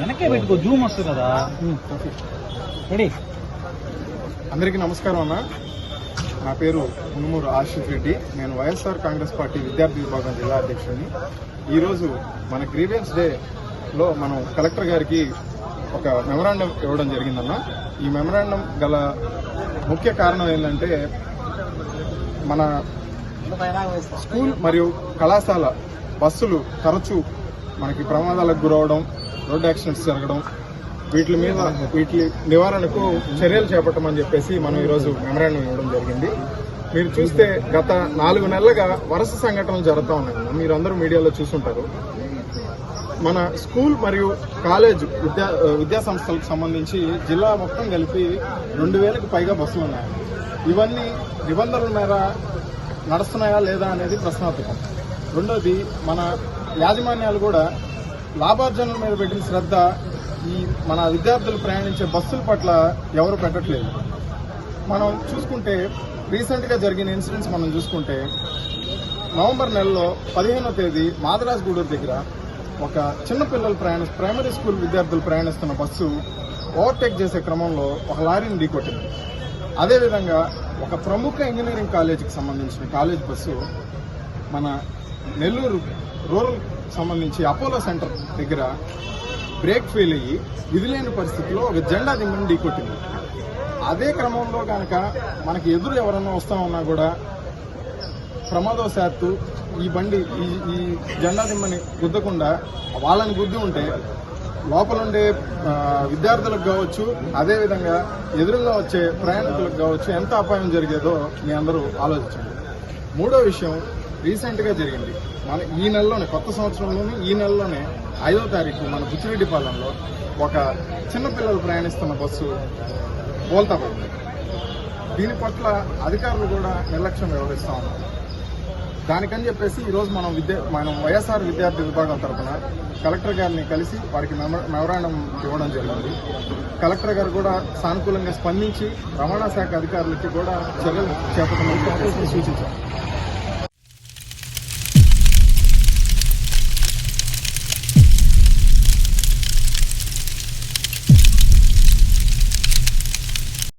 వెనకే పెట్టుకో జూమ్ వస్తుంది కదా. రెడీ? అందరికీ నమస్కారం అన్న. నా పేరు మునుమూరు ఆశిష్ రెడ్డి. నేను వైఎస్ఆర్ కాంగ్రెస్ పార్టీ విద్యార్థి విభాగం జిల్లా అధ్యక్షుడిని. ఈరోజు మన గ్రీవియన్స్ డేలో మనం కలెక్టర్ గారికి ఒక మెమరాండం ఇవ్వడం జరిగిందన్న. ఈ మెమరాండం గల ముఖ్య కారణం ఏంటంటే మన స్కూల్ మరియు కళాశాల బస్సులు తరచూ మనకి ప్రమాదాలకు గురవడం రోడ్ యాక్సిడెంట్స్ జరగడం వీటి మీద వీటి నివారణకు చర్యలు చేపట్టమని చెప్పేసి మనం ఈరోజు మెమరాండం ఇవ్వడం జరిగింది. మీరు చూస్తే గత నాలుగు నెలలుగా వరుస సంఘటనలు జరుగుతూ ఉన్నాయి. మీరు అందరూ మీడియాలో చూసుంటారు. మన స్కూల్ మరియు కాలేజ్ విద్యా విద్యా సంస్థలకు సంబంధించి జిల్లా మొత్తం కలిపి రెండు వేలకు పైగా బస్సులు ఉన్నాయి. ఇవన్నీ నిబంధనల మేర నడుస్తున్నాయా లేదా అనేది ప్రశ్నార్థకం. రెండోది మన యాజమాన్యాలు కూడా లాభార్జనల మీద పెట్టిన శ్రద్ధ ఈ మన విద్యార్థులు ప్రయాణించే బస్సుల పట్ల ఎవరు పెట్టట్లేదు. మనం చూసుకుంటే రీసెంట్గా జరిగిన ఇన్సిడెంట్స్ మనం చూసుకుంటే నవంబర్ నెలలో పదిహేనో తేదీ మాదరాజ్ గూడూరు దగ్గర ఒక చిన్న పిల్లలు ప్రయాణ ప్రైమరీ స్కూల్ విద్యార్థులు ప్రయాణిస్తున్న బస్సు ఓవర్టేక్ చేసే క్రమంలో ఒక లారీని ఢీకొట్టింది. అదేవిధంగా ఒక ప్రముఖ ఇంజనీరింగ్ కాలేజీకి సంబంధించిన కాలేజ్ బస్సు మన నెల్లూరు రూరల్ సంబంధించి అపోలో సెంటర్ దగ్గర బ్రేక్ ఫెయిల్ అయ్యి విధిలేని పరిస్థితిలో ఒక జెండా దిమ్మని ఢీకొట్టింది. అదే క్రమంలో కనుక మనకి ఎదురు ఎవరన్నా వస్తా ఉన్నా కూడా ప్రమాదవశాత్తు ఈ బండి ఈ ఈ జెండా దిమ్మని గుద్దకుండా వాళ్ళని గుద్ది ఉంటే లోపల ఉండే విద్యార్థులకు కావచ్చు అదేవిధంగా ఎదురుగా వచ్చే ప్రయాణికులకు కావచ్చు ఎంత అపాయం జరిగేదో మీ అందరూ ఆలోచించండి. మూడో విషయం రీసెంట్గా జరిగింది. మన ఈ నెలలోనే కొత్త సంవత్సరంలోనే ఈ నెలలోనే ఐదో తారీఖు మన బుచ్చిరెడ్డిపాలెంలో ఒక చిన్నపిల్లలు ప్రయాణిస్తున్న బస్సు బోల్తా పడింది దీని పట్ల అధికారులు కూడా నిర్లక్ష్యం వ్యవహరిస్తూ ఉన్నారు. దానికని చెప్పేసి ఈరోజు మనం విద్య మనం వైఎస్ఆర్ విద్యార్థి విభాగం తరఫున కలెక్టర్ గారిని కలిసి వారికి మెమ- మెమరాండం ఇవ్వడం జరిగింది. కలెక్టర్ గారు కూడా సానుకూలంగా స్పందించి రవాణా శాఖ అధికారులకి కూడా చర్యలు చేపట్టమని సూచించారు.